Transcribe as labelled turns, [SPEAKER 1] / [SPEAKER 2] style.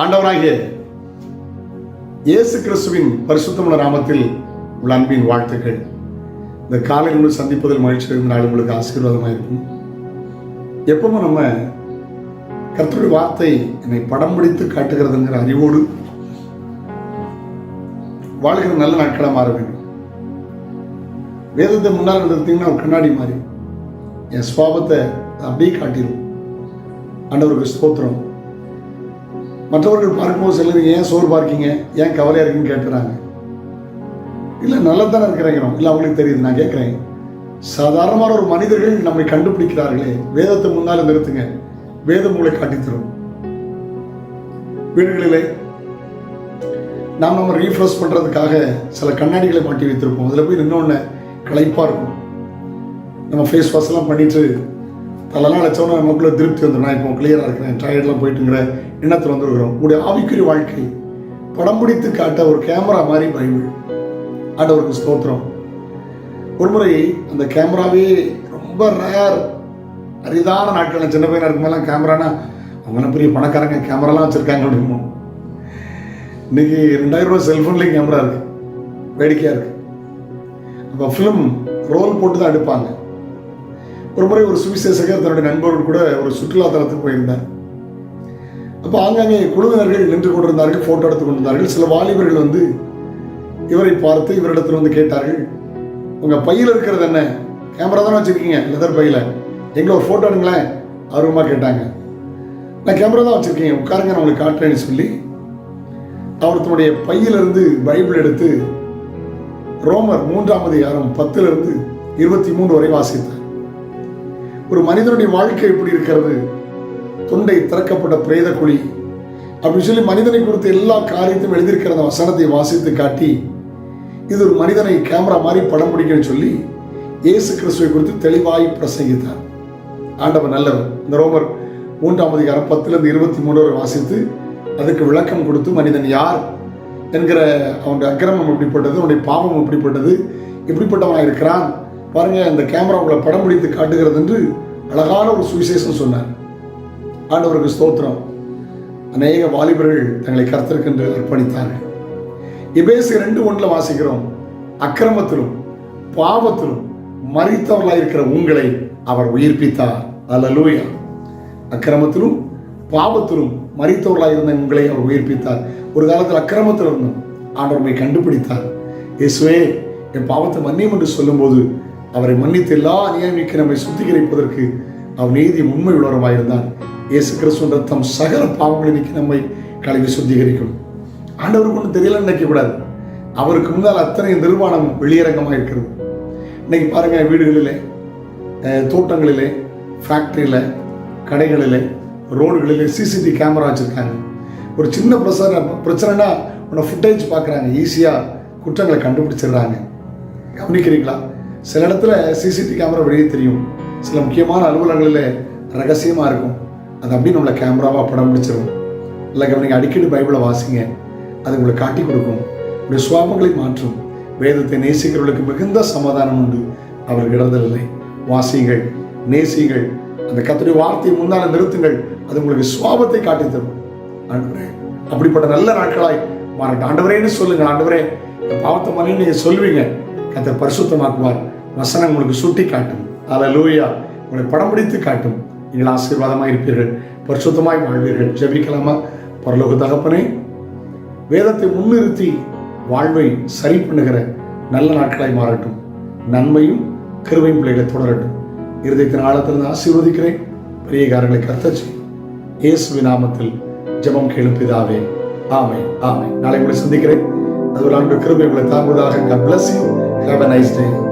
[SPEAKER 1] ஆண்டவராகிய இயேசு கிறிஸ்துவின் பரிசுத்தமுள்ள நாமத்தில் உள்ள அன்பின் வாழ்த்துக்கள். இந்த காலை உங்களை சந்திப்பதில் மகிழ்ச்சி இருந்த நாள் உங்களுக்கு ஆசீர்வாதமாக இருக்கும். எப்பவும் நம்ம கர்த்தருடைய வார்த்தை என்னை படம் பிடித்து காட்டுகிறதுங்கிற அறிவோடு வாழ்கிற நல்ல நாட்களாக மாற வேண்டும். வேதத்தை முன்னால் நடத்தீங்கன்னா ஒரு கண்ணாடி மாதிரி. என் சுவாபத்தை அப்படியே காட்டிடும். ஆண்டவருக்கு ஸ்தோத்திரம். மற்றவர்கள் பார்க்கும்போது சிலர் ஏன் சோறு பார்க்கீங்க? ஏன் கவலையாக இருக்குன்னு கேட்குறாங்க இல்லை நல்லதானே இருக்கிறேங்கிறோம் இல்லை அவங்களுக்கு தெரியுது. நான் கேட்குறேன் சாதாரணமான ஒரு மனிதர்கள் நம்மை கண்டுபிடிக்கிறார்களே. வேதத்தை முன்னால் நிறுத்துங்க. வேதம் உங்களை காட்டித்தரும். வீடுகளிலே நாம் நம்ம ரீஃப்ரெஷ் பண்ணுறதுக்காக சில கண்ணாடிகளை மாட்டி வைத்திருப்போம். அதில் போய் நின்னோடனே களைப்பாக இருக்கும். நம்ம ஃபேஸ் வாஷ்லாம் பண்ணிட்டு தலைலாம் அழைச்சோன்னா நமக்குள்ளே திருப்தி வந்துடும் நான் இப்போ கிளியராக இருக்கிறேன். டயர்ட்லாம் போயிட்டுங்கிற எண்ணத்தில் வந்துருக்கிறோம். உங்களுடைய ஆவிக்குரிய வாழ்க்கை படம் பிடித்து காட்ட ஒரு கேமரா மாதிரி பைபிள். ஆண்டவருக்கு ஸ்தோத்திரம். ஒரு முறை அந்த கேமராவே ரொம்ப ரேர் அரிதான நாட்கள். சின்ன பையனாக இருக்கும்போதெல்லாம் கேமரானா அவங்க பெரிய பணக்காரங்க கேமராலாம் வச்சுருக்காங்க அப்படிமோ. இன்னைக்கு ரெண்டாயிரம் ரூபாய் செல்ஃபோன்லேயும் கேமரா இருக்குது வேடிக்கையாக இருக்குது அப்போ ஃபிலிம் ரோல் போட்டு தான் எடுப்பாங்க. ஒரு முறை ஒரு சுவிசேஷகர் தன்னுடைய நண்பர்கள் கூட ஒரு சுற்றுலா தலத்துக்கு போயிருந்தார். அப்போ ஆங்காங்கே குழுவினர்கள் நின்று கொண்டிருந்தார்கள் ஃபோட்டோ எடுத்து கொண்டிருந்தார்கள். சில வாலிபர்கள் வந்து இவரை பார்த்து இவரிடத்தில் வந்து கேட்டார்கள் உங்கள் பையில் இருக்கிறது என்ன? கேமரா தானே வச்சுருக்கீங்க? லெதர் பையில். எங்களை ஒரு ஃபோட்டோ எடுங்களேன். ஆர்வமாக கேட்டாங்க. நான் கேமரா தான் வச்சுருக்கேன். உட்காருங்க நான் உங்களுக்கு காட்டுறேன்னு சொல்லி அவர் தன்னுடைய பையிலிருந்து பைபிள் எடுத்து ரோமர் மூன்றாம் அதிகாரம் பத்திலிருந்து இருபத்தி மூன்று வரை வாசித்தார். ஒரு மனிதனுடைய வாழ்க்கை எப்படி இருக்கிறது? தொண்டை திறக்கப்பட்ட பிரேத குழி. அப்படின்னு சொல்லி மனிதனை குறித்த எல்லா காரியத்தையும் எழுதியிருக்கிற அந்த வசனத்தை வாசித்து காட்டி இது ஒரு மனிதனை கேமரா மாதிரி படம் பிடிக்கன்னு சொல்லி இயேசு கிறிஸ்துவை குறித்து தெளிவாய் பிரசங்கித்தார். ஆண்டவர் நல்லவர். இந்த ரோமர் மூன்றாம் அதிகாரம் பத்துலேருந்து இருபத்தி மூணு வரை வாசித்து அதுக்கு விளக்கம் கொடுத்து மனிதன் யார் என்கிற அவனுடைய அக்கிரமம் எப்படிப்பட்டது அவனுடைய பாவம் எப்படிப்பட்டது எப்படிப்பட்டவனாக இருக்கிறான் பாருங்க அந்த கேமரா உங்களை படம் பிடித்து காட்டுகிறது என்று அழகான ஒரு சுவிசேஷம் சொன்னார். ஆண்டவருக்கு ஸ்தோத்திரம். அநேக வாலிபர்கள் தங்களை கர்த்தருக்கென்று அர்ப்பணித்தார்கள். இபேசு ரெண்டு ஒன்றில் வாசிக்கிறோம். அக்கிரமத்திலும் பாவத்திலும் மறித்தவர்களாக இருக்கிற உங்களை அவர் உயிர்ப்பித்தார். அல்லலூயா. அக்கிரமத்திலும் பாவத்திலும் மறித்தவர்களாக இருந்த உங்களை அவர் உயிர்ப்பித்தார். ஒரு காலத்தில் அக்கிரமத்தில் இருந்தோம் ஆண்டவர் கண்டுபிடித்தார். இயேசுவே என் பாவத்தை மன்னியம் என்று சொல்லும்போது அவரை மன்னித்து எல்லா அநியாயமிக்கு நம்மை சுத்திகரிப்பதற்கு அவர் நீதி உண்மை உள்ளவரமாயிருந்தார் இயேசு கிறிஸ்துவ ரத்தம் சகல பாவங்களை நீக்கி நம்மை கழுவி சுத்திகரிக்கும். ஆண்டவருக்கு ஒன்றும் தெரியலன்னு நினைக்கக்கூடாது அவருக்கு முன்னால் அத்தனை நிர்வாணம் வெளியரங்கமாக இருக்கிறது. இன்னைக்கு பாருங்க வீடுகளிலே தோட்டங்களிலே ஃபேக்ட்ரியில் கடைகளிலே ரோடுகளிலே சிசிடிவி கேமரா வச்சுருக்காங்க. ஒரு சின்ன பிரச்சனை பிரச்சனைனா உன்னை ஃபுட்டேஜ் பார்க்குறாங்க. ஈஸியாக குற்றங்களை கண்டுபிடிச்சிடுறாங்க. கவனிக்கிறீங்களா? சில இடத்துல சிசிடிவி கேமரா வெளியே தெரியும். சில முக்கியமான அலுவலகங்களில் ரகசியமாக இருக்கும். அது அப்படியே நம்மளை கேமராவாக படம் பிடிச்சிரும். இல்லை கவனிங்க அடிக்கடி பைபிளை வாசிங்க. அது உங்களை காட்டி கொடுக்கும். உங்களுடைய சுவாபங்களை மாற்றும். வேதத்தை நேசிக்கிறவர்களுக்கு மிகுந்த சமாதானம் உண்டு. அவர் இடர்தல் இல்லை வாசியுங்கள் அந்த கத்துடைய வார்த்தையை முன்னால் நிறுத்துங்கள். அது உங்களுக்கு சுவாபத்தை காட்டித் தரும். ஆண்டவரே அப்படிப்பட்ட நல்ல நாட்களாய் மாறட்டும். ஆண்டவரேன்னு சொல்லுங்கள்? ஆண்டவரே பாவத்தை மணி நீங்கள் சொல்வீங்க கத்தர் பரிசுத்தமாக்குவார். வசனம் உங்களுக்கு சுட்டி காட்டும் அல்லேலூயா உங்களை படம் பிடித்து காட்டும். நீங்கள் ஆசீர்வாதமாக இருப்பீர்கள். பரிசுத்தமாய் வாழ்வீர்கள். ஜெபிக்கலாமா? பரலோக தகப்பனே வேதத்தை முன்னிறுத்தி வாழ்வை சரி பண்ணுகிற நல்ல நாட்களாய் மாறட்டும். நன்மையும் கருவையும் பிள்ளைகளை தொடரட்டும். இருதயத்தின் ஆழத்திலிருந்து ஆசீர்வதிக்கிறேன். பெரிய காரங்களை கத்தச்சு இயேசுவின் நாமத்தில் ஜெபம் கேளுப்பிதாவே ஆமை ஆமை நாளை உங்களை சந்திக்கிறேன். அது ஒரு கிருபை உங்களை தாங்குவதாக. God. Have a nice day.